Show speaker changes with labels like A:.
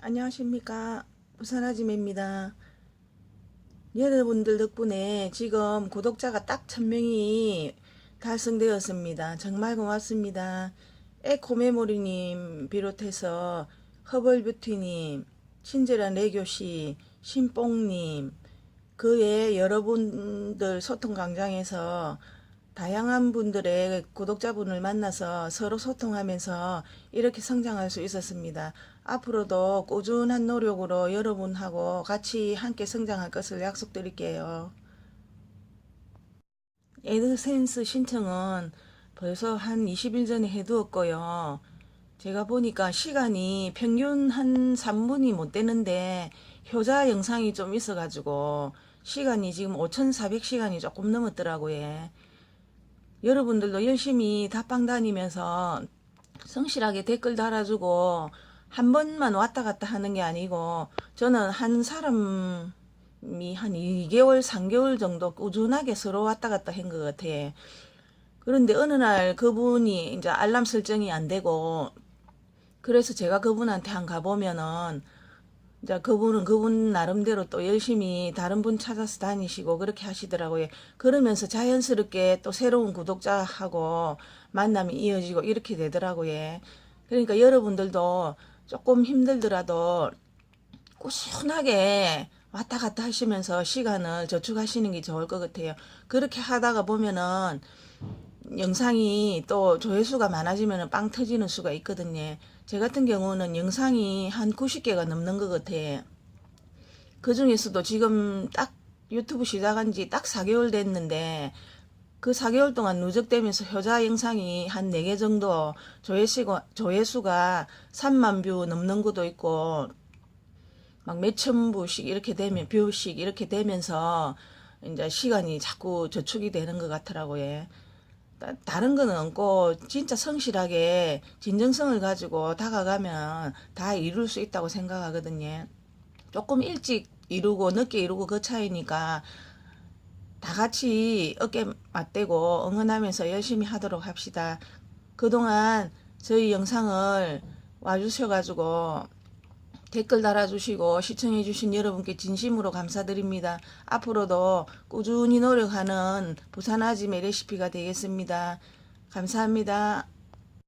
A: 안녕하십니까. 부산아지매입니다. 여러분들 덕분에 지금 구독자가 딱 1000명이 달성되었습니다. 정말 고맙습니다. 에코메모리님 비롯해서 허벌뷰티님 친절한 레교씨 신뽕님 그의 여러분들 소통 광장에서 다양한 분들의 구독자분을 만나서 서로 소통하면서 이렇게 성장할 수 있었습니다. 앞으로도 꾸준한 노력으로 여러분하고 같이 함께 성장할 것을 약속드릴게요. 에드센스 신청은 벌써 한 20일 전에 해두었고요. 제가 보니까 시간이 평균 한 3분이 못 되는데 효자 영상이 좀 있어가지고 시간이 지금 5,400시간이 조금 넘었더라고요. 여러분들도 열심히 답방 다니면서 성실하게 댓글 달아주고 한 번만 왔다 갔다 하는 게 아니고 저는 한 사람이 한 2개월, 3개월 정도 꾸준하게 서로 왔다 갔다 한 것 같아. 그런데 어느 날 그분이 이제 알람 설정이 안 되고 그래서 제가 그분한테 한 가보면은 이제 그분은 그분 나름대로 또 열심히 다른 분 찾아서 다니시고 그렇게 하시더라고요. 그러면서 자연스럽게 또 새로운 구독자하고 만남이 이어지고 이렇게 되더라고요. 그러니까 여러분들도 조금 힘들더라도 꾸준하게 왔다 갔다 하시면서 시간을 저축하시는 게 좋을 것 같아요. 그렇게 하다가 보면은 영상이 또 조회수가 많아지면 빵 터지는 수가 있거든요. 제 같은 경우는 영상이 한 90개가 넘는 것 같아. 그 중에서도 지금 딱 유튜브 시작한 지 딱 4개월 됐는데 그 4개월 동안 누적되면서 효자 영상이 한 4개 정도 조회수가, 조회수가 3만 뷰 넘는 것도 있고 막 몇천 부씩 이렇게 되면 뷰씩 이렇게 되면서 이제 시간이 자꾸 저축이 되는 것 같더라고요. 따- 다른 거는 없고 진짜 성실하게 진정성을 가지고 다가가면 다 이룰 수 있다고 생각하거든요. 조금 일찍 이루고 늦게 이루고 그 차이니까 다 같이 어깨 맞대고 응원하면서 열심히 하도록 합시다. 그동안 저희 영상을 와주셔가지고 댓글 달아주시고 시청해주신 여러분께 진심으로 감사드립니다. 앞으로도 꾸준히 노력하는 부산 아지매 레시피가 되겠습니다. 감사합니다.